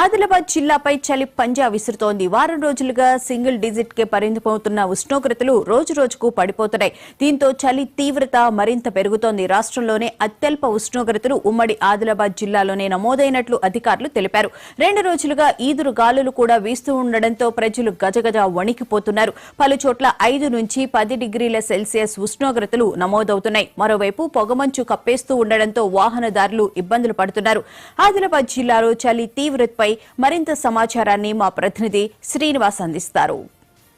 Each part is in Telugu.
ఆదిలాబాద్ జిల్లాపై చలి పంజా విసురుతోంది. వారం రోజులుగా సింగిల్ డిజిట్ కే పరిమితమవుతున్న ఉష్ణోగ్రతలు రోజు రోజుకు పడిపోతున్నాయి. దీంతో చలి తీవ్రత మరింత పెరుగుతోంది. రాష్ట్రంలోనే అత్యల్ప ఉష్ణోగ్రతలు ఉమ్మడి ఆదిలాబాద్ జిల్లాలోనే నమోదైనట్లు అధికారులు తెలిపారు. రెండు రోజులుగా ఈదురు గాలులు కూడా వీస్తూ ఉండడంతో ప్రజలు గజగజ వణికిపోతున్నారు. పలు చోట్ల ఐదు నుంచి పది డిగ్రీల సెల్సియస్ ఉష్ణోగ్రతలు నమోదవుతున్నాయి. మరోవైపు పొగమంచు కప్పేస్తూ ఉండడంతో వాహనదారులు ఇబ్బందులు పడుతున్నారు. ఆదిలాబాద్ జిల్లాలో చలి తీవ్రతపై మరింత సమాచారాన్ని మా ప్రతినిధి శ్రీనివాస్ అందిస్తారు.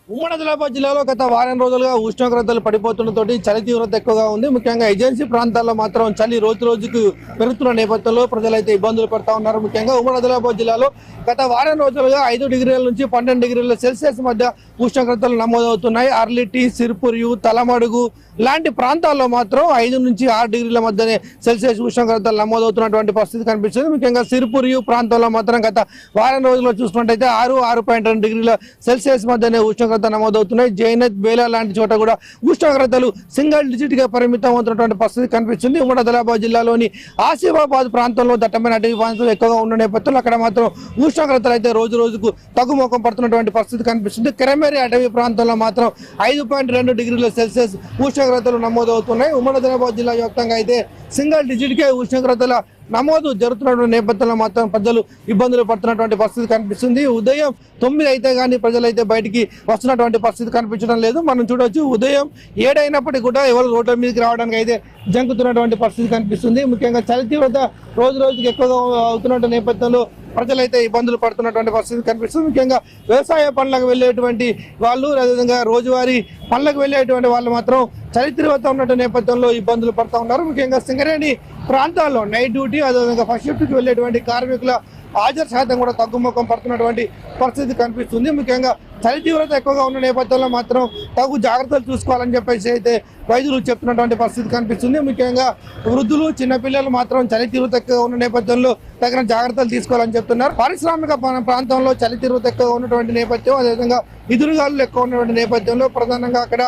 ఉమ్మడి ఆదిలాబాద్ జిల్లాలో గత వారం రోజులుగా ఉష్ణోగ్రతలు పడిపోతుండటంతో చలి తీవ్రత ఎక్కువగా ఉంది. ముఖ్యంగా ఏజెన్సీ ప్రాంతాల్లో మాత్రం చలి రోజు రోజుకు పెరుగుతున్న నేపథ్యంలో ప్రజలైతే ఇబ్బందులు పడతా ఉన్నారు. ముఖ్యంగా ఉమ్మడి ఆదిలాబాద్ జిల్లాలో గత వారం రోజులుగా ఐదు డిగ్రీల నుంచి పన్నెండు డిగ్రీల సెల్సియస్ మధ్య ఉష్ణోగ్రతలు నమోదవుతున్నాయి. అర్లిటి సిర్పురియు తలమడుగు లాంటి ప్రాంతాల్లో మాత్రం ఐదు నుంచి ఆరు డిగ్రీల మధ్యనే సెల్సియస్ ఉష్ణోగ్రతలు నమోదవుతున్నటువంటి పరిస్థితి కనిపిస్తుంది. ముఖ్యంగా సిరిపురియు ప్రాంతంలో మాత్రం గత వారం రోజుల్లో చూసుకున్నట్టయితే ఆరు ఆరు పాయింట్ రెండు డిగ్రీల సెల్సియస్ మధ్యనే ఉష్ణోగ్రత నమోదవుతున్నాయి. జైనత్ బేలా లాంటి చోట కూడా ఉష్ణోగ్రతలు సింగిల్ డిజిట్గా పరిమితం అవుతున్నటువంటి పరిస్థితి కనిపిస్తుంది. ఉమ్మడి ఆదిలాబాద్ జిల్లాలోని ఆసిఫాబాద్ ప్రాంతంలో దట్టమైన అటవీ ప్రాంతం ఎక్కువగా ఉన్న నేపథ్యంలో అక్కడ మాత్రం ఉష్ణోగ్రతలు అయితే రోజు రోజుకు తగ్గుముఖం పడుతున్నటువంటి పరిస్థితి కనిపిస్తుంది. కెరమేరి అటవీ ప్రాంతంలో మాత్రం ఐదు పాయింట్ రెండు డిగ్రీల సెల్సియస్ ఉష్ణోగ్రతలు నమోదవుతున్నాయి. ఉమ్మడి ఆదిలాబాద్ జిల్లా వ్యాప్తంగా అయితే సింగిల్ డిజిట్కే ఉష్ణోగ్రతల నమోదు జరుగుతున్నటువంటి నేపథ్యంలో మాత్రం ప్రజలు ఇబ్బందులు పడుతున్నటువంటి పరిస్థితి కనిపిస్తుంది. ఉదయం తొమ్మిది అయితే కానీ ప్రజలు అయితే బయటికి వస్తున్నటువంటి పరిస్థితి కనిపించడం లేదు. మనం చూడవచ్చు ఉదయం ఏడైనప్పటికీ కూడా ఎవరు రోడ్ల మీదకి రావడానికి అయితే జంకుతున్నటువంటి పరిస్థితి కనిపిస్తుంది. ముఖ్యంగా చలి తీవ్రత రోజు రోజుకి ఎక్కువగా అవుతున్న నేపథ్యంలో ప్రజలైతే ఇబ్బందులు పడుతున్నటువంటి పరిస్థితి కనిపిస్తుంది. ముఖ్యంగా వ్యవసాయ పనులకు వెళ్ళేటువంటి వాళ్ళు అదేవిధంగా రోజువారీ పనులకు వెళ్ళేటువంటి వాళ్ళు మాత్రం చలి తీవ్రత ఉన్నటువంటి నేపథ్యంలో ఇబ్బందులు పడుతూ ఉన్నారు. ముఖ్యంగా సింగరేణి ప్రాంతాల్లో నైట్ డ్యూటీ అదేవిధంగా ఫస్ట్ షిఫ్ట్కి వెళ్ళేటువంటి కార్మికుల హాజరు శాతం కూడా తగ్గుముఖం పడుతున్నటువంటి పరిస్థితి కనిపిస్తుంది. ముఖ్యంగా చలి తీవ్రత ఎక్కువగా ఉన్న నేపథ్యంలో మాత్రం తగు జాగ్రత్తలు చూసుకోవాలని చెప్పేసి అయితే వైద్యులు చెప్తున్నటువంటి పరిస్థితి కనిపిస్తుంది. ముఖ్యంగా వృద్ధులు చిన్నపిల్లలు మాత్రం చలి తీవ్రత ఎక్కువగా ఉన్న నేపథ్యంలో తగిన జాగ్రత్తలు తీసుకోవాలని చెప్తున్నారు. పారిశ్రామిక ప్రాంతంలో చలి తీవ్రత ఎక్కువగా ఉన్నటువంటి నేపథ్యం అదేవిధంగా ఎదురుగాలు ఎక్కువ ఉన్నటువంటి నేపథ్యంలో ప్రధానంగా అక్కడ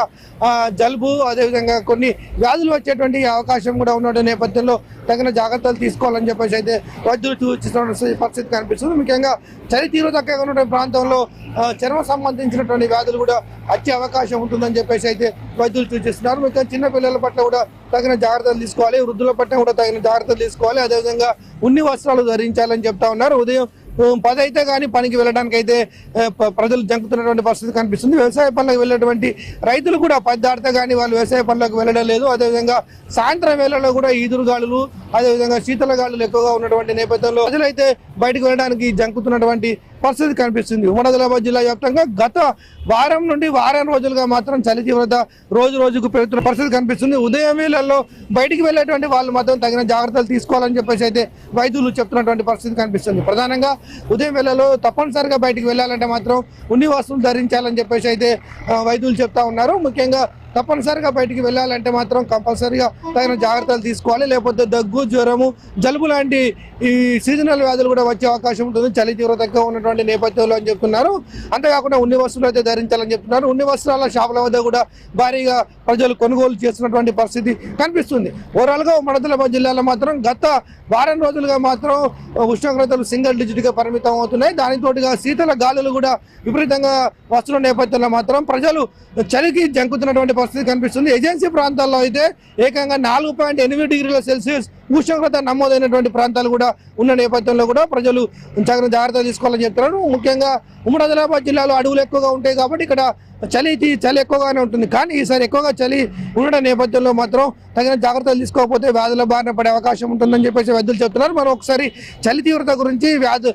జలుబు అదేవిధంగా కొన్ని వ్యాధులు వచ్చేటువంటి అవకాశం కూడా ఉన్నటువంటి నేపథ్యంలో తగిన జాగ్రత్తలు తీసుకోవాలని చెప్పేసి అయితే వైద్యులు సూచిస్తున్న పరిస్థితి కనిపిస్తుంది. ముఖ్యంగా చలి తీవ్రత ఎక్కువగా ఉన్నటువంటి ప్రాంతంలో చర్మ సంబంధ సంబంధించినటువంటి వ్యాధులు కూడా వచ్చే అవకాశం ఉంటుందని చెప్పేసి అయితే వైద్యులు సూచిస్తున్నారు. ఇంకా చిన్నపిల్లల పట్ల కూడా తగిన జాగ్రత్తలు తీసుకోవాలి. వృద్ధుల పట్ల కూడా తగిన జాగ్రత్తలు తీసుకోవాలి. అదేవిధంగా ఉన్ని వస్త్రాలు ధరించాలని చెప్తా ఉన్నారు. ఉదయం పది అయితే కానీ పనికి వెళ్ళడానికి అయితే ప్రజలు జంకుతున్నటువంటి పరిస్థితి కనిపిస్తుంది. వ్యవసాయ పనులకు వెళ్ళేటువంటి రైతులు కూడా పది దాటితే కానీ వాళ్ళు వ్యవసాయ పనులకు వెళ్ళడం లేదు. అదేవిధంగా సాయంత్రం వేళలో కూడా ఈదురుగాలు అదేవిధంగా శీతల గాలులు ఎక్కువగా ఉన్నటువంటి నేపథ్యంలో ప్రజలైతే బయటకు వెళ్ళడానికి జంకుతున్నటువంటి పరిస్థితి కనిపిస్తుంది. ఉమ్మడి ఆదిలాబాద్ జిల్లా వ్యాప్తంగా గత వారం నుండి వారం రోజులుగా మాత్రం చలి తీవ్రత రోజు రోజుకు పెరుగుతున్న పరిస్థితి కనిపిస్తుంది. ఉదయం వేళల్లో బయటికి వెళ్ళేటువంటి వాళ్ళు మాత్రం తగిన జాగ్రత్తలు తీసుకోవాలని చెప్పేసి అయితే వైద్యులు చెప్తున్నటువంటి పరిస్థితి కనిపిస్తుంది. ప్రధానంగా ఉదయం వేళలో తప్పనిసరిగా బయటికి వెళ్ళాలంటే మాత్రం ఉన్ని వస్తువులు ధరించాలని చెప్పేసి అయితే వైద్యులు చెప్తా ఉన్నారు. ముఖ్యంగా తప్పనిసరిగా బయటికి వెళ్ళాలంటే మాత్రం కంపల్సరిగా తగిన జాగ్రత్తలు తీసుకోవాలి. లేకపోతే దగ్గు జ్వరము జలుబు లాంటి ఈ సీజనల్ వ్యాధులు కూడా వచ్చే అవకాశం ఉంటుంది. చలి తీవ్రతగా ఉన్నటువంటి నేపథ్యంలో అని చెప్తున్నారు. అంతేకాకుండా ఉన్ని వస్తువులు అయితే ధరించాలని చెప్తున్నారు. ఉన్ని వస్త్రాల షాపుల వద్ద కూడా భారీగా ప్రజలు కొనుగోలు చేస్తున్నటువంటి పరిస్థితి కనిపిస్తుంది. ఓవరాల్గా మడతలాబాద్ జిల్లాలో మాత్రం గత వారం రోజులుగా మాత్రం ఉష్ణోగ్రతలు సింగిల్ డిజిట్గా పరిమితం అవుతున్నాయి. దానితోటిగా శీతల గాలులు కూడా విపరీతంగా వస్తున్న నేపథ్యంలో మాత్రం ప్రజలు చలికి జంకుతున్నటువంటి పరిస్థితి కనిపిస్తుంది. ఏజెన్సీ ప్రాంతాల్లో అయితే ఏకంగా నాలుగు పాయింట్ ఎనిమిది డిగ్రీల సెల్సియస్ ఉష్ణోగ్రత నమోదైనటువంటి ప్రాంతాలు కూడా ఉన్న నేపథ్యంలో కూడా ప్రజలు తగిన జాగ్రత్త తీసుకోవాలని చెప్తున్నారు. ముఖ్యంగా ఉమ్మడి ఆదిలాబాద్ జిల్లాలో అడవులు ఎక్కువగా ఉంటాయి కాబట్టి ఇక్కడ చలి తీ- చలి ఎక్కువగానే ఉంటుంది. కానీ ఈసారి ఎక్కువగా చలి ఉండడం నేపథ్యంలో మాత్రం తగిన జాగ్రత్తలు తీసుకోకపోతే వ్యాధుల బారిన పడే అవకాశం ఉంటుందని చెప్పేసి వైద్యులు చెప్తున్నారు. మనం ఒకసారి చలి తీవ్రత గురించి వ్యాధు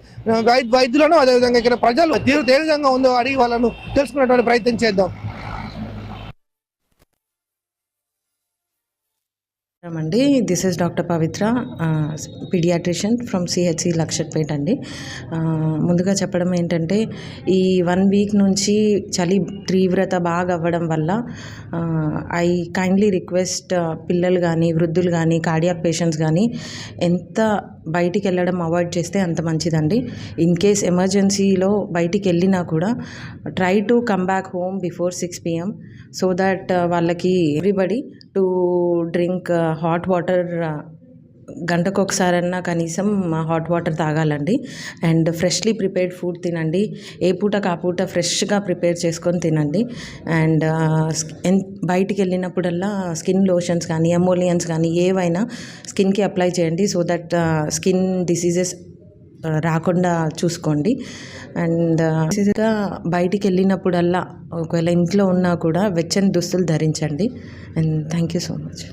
వైద్యులను అదేవిధంగా ఇక్కడ ప్రజలు తీవ్రత ఏ విధంగా ఉందో అడిగి వాళ్ళను తెలుసుకునేటువంటి ప్రయత్నం చేద్దాం. అండి. This is doctor Pavitra paediatrician from CHC Luxettipet అండి. ముందుగా చెప్పడం ఏంటంటే ఈ వన్ వీక్ నుంచి చలి తీవ్రత బాగా అవ్వడం వల్ల ఐ కైండ్లీ రిక్వెస్ట్ పిల్లలు కానీ వృద్ధులు కానీ కార్డియాక్ పేషెంట్స్ కానీ ఎంత బయటికి వెళ్ళడం అవాయిడ్ చేస్తే అంత మంచిదండి. ఇన్ కేస్ ఎమర్జెన్సీలో బయటికి వెళ్ళినా కూడా try to come back home before six PM so that వాళ్ళకి everybody to drink hot water గంటకు ఒకసారన్నా కనీసం హాట్ వాటర్ తాగాలండి. అండ్ ఫ్రెష్లీ ప్రిపేర్డ్ ఫుడ్ తినండి. ఏ పూట కాపూట ఫ్రెష్గా ప్రిపేర్ చేసుకొని తినండి. అండ్ బయటికి వెళ్ళినప్పుడల్లా స్కిన్ లోషన్స్ కానీ ఎమోలియన్స్ కానీ ఏవైనా స్కిన్కి అప్లై చేయండి. సో దట్ స్కిన్ డిసీజెస్ రాకుండా చూసుకోండి. అండ్గా బయటికి వెళ్ళినప్పుడల్లా ఒకవేళ ఇంట్లో ఉన్నా కూడా వెచ్చని దుస్తులు ధరించండి. And thank you so much.